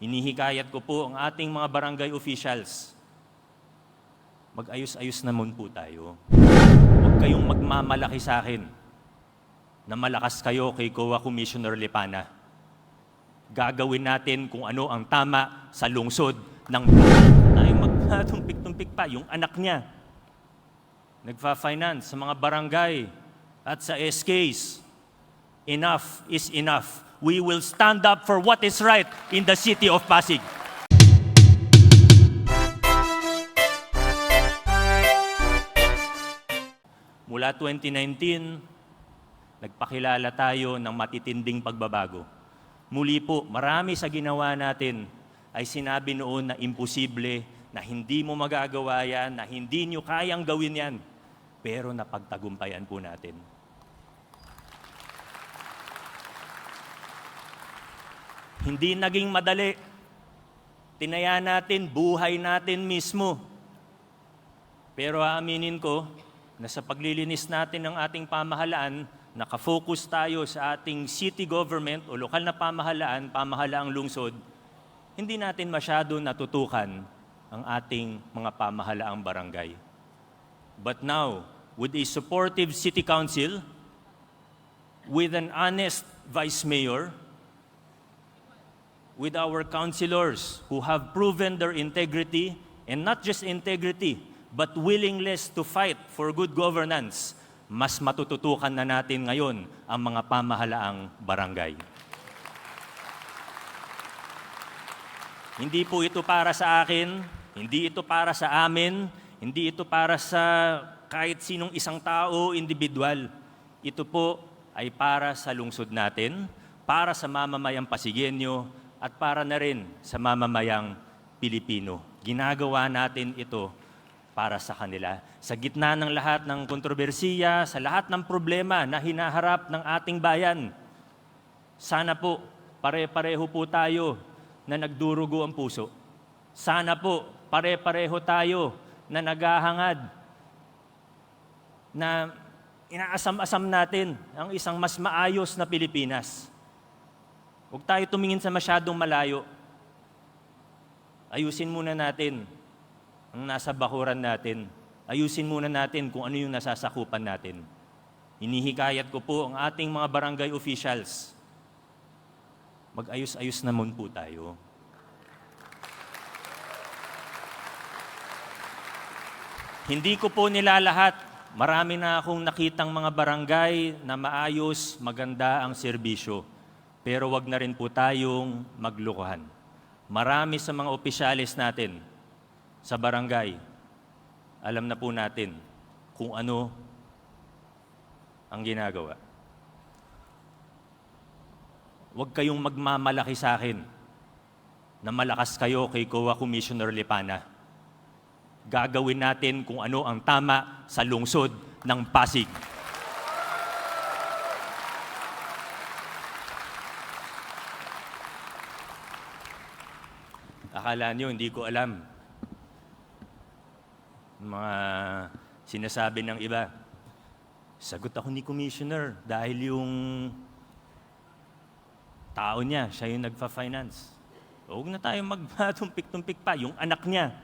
Inihikayat ko po ang ating mga barangay officials. Mag-ayos-ayos naman po tayo. Huwag kayong magmamalaki sa akin na malakas kayo kay COA Commissioner Lipana. Gagawin natin kung ano ang tama sa lungsod ng tayong magtumpik-tumpik pa yung anak niya. Nagfa-finance sa mga barangay at sa SKs. Enough is enough. We will stand up for what is right in the city of Pasig. Mula 2019, nagpakilala tayo ng matitinding pagbabago. Muli po, marami sa ginawa natin ay sinabi noon na imposible, na hindi mo magagawa yan, na hindi nyo kayang gawin yan. Pero napagtagumpayan po natin. Hindi naging madali. Tinaya natin, buhay natin mismo. Pero aaminin ko na sa paglilinis natin ng ating pamahalaan, nakafocus tayo sa ating city government o lokal na pamahalaan, pamahalaang lungsod, hindi natin masyado natutukan ang ating mga pamahalaang barangay. But now, with a supportive city council, with an honest vice mayor, with our councilors who have proven their integrity, and not just integrity, but willingness to fight for good governance, mas matututukan na natin ngayon ang mga pamahalaang barangay. Hindi po ito para sa akin, hindi ito para sa amin, hindi ito para sa kahit sinong isang tao, individual. Ito po ay para sa lungsod natin, para sa mamamayang Pasigenyo, at para na rin sa mamamayang Pilipino. Ginagawa natin ito para sa kanila. Sa gitna ng lahat ng kontrobersiya, sa lahat ng problema na hinaharap ng ating bayan, sana po pare-pareho po tayo na nagdurugo ang puso. Sana po pare-pareho tayo na naghahangad na inaasam-asam natin ang isang mas maayos na Pilipinas. Huwag tayo tumingin sa masyadong malayo. Ayusin muna natin ang nasa bakuran natin. Ayusin muna natin kung ano yung nasasakupan natin. Inihikayat ko po ang ating mga barangay officials. Mag-ayos-ayos naman po tayo. Hindi ko po nilalahat. Marami na akong nakitang mga barangay na maayos, maganda ang serbisyo. Pero wag na rin po tayong maglukuhan. Marami sa mga opisyalis natin sa barangay, alam na po natin kung ano ang ginagawa. Huwag kayong magmamalaki sa akin na malakas kayo kay COA Commissioner Lipana. Gagawin natin kung ano ang tama sa lungsod ng Pasig. Akala nyo, hindi ko alam. Mga sinasabi ng iba. Sagot ako ni Commissioner dahil yung tao niya, siya yung nagfa-finance. Huwag na tayo magpatumpik-tumpik pa. Yung anak niya,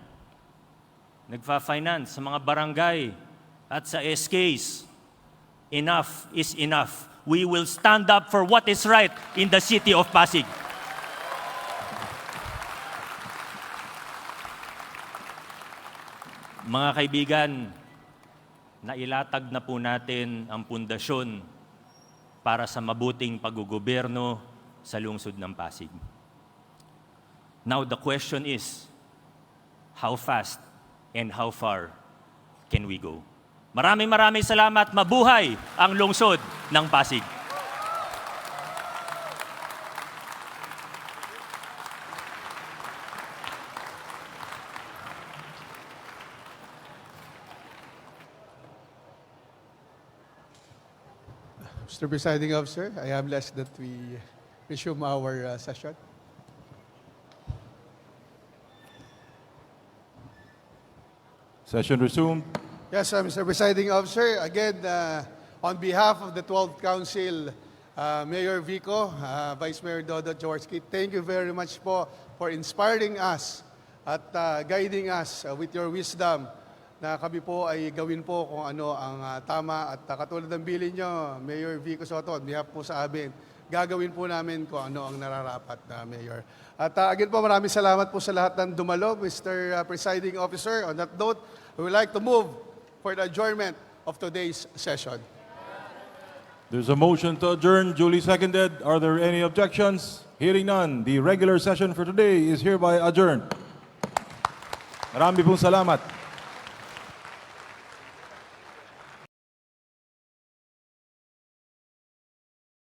nagfa-finance sa mga barangay at sa SKs. Enough is enough. We will stand up for what is right in the city of Pasig. Mga kaibigan, nailatag na po natin ang pundasyon para sa mabuting paggugoberno sa lungsod ng Pasig. Now the question is, how fast and how far can we go? Maraming maraming salamat. Mabuhay ang lungsod ng Pasig. Mr. Presiding Officer, I am blessed that we resume our uh, session. Session resumed. Yes, uh, Mr. Presiding Officer, again, uh, on behalf of the 12th Council uh, Mayor Vico, uh, Vice Mayor Dodo Jaworski, thank you very much po for inspiring us at uh, guiding us uh, with your wisdom na kami po ay gawin po kung ano ang uh, tama at uh, katulad ng bilin nyo, Mayor Vico Soto, on behalf po sa amin, gagawin po namin kung ano ang nararapat na Mayor. At uh, again po, maraming salamat po sa lahat ng dumalo, Mr. Presiding Officer. On that note, we would like to move for the adjournment of today's session. There's a motion to adjourn, duly seconded. Are there any objections? Hearing none, the regular session for today is hereby adjourned. Marami pong salamat.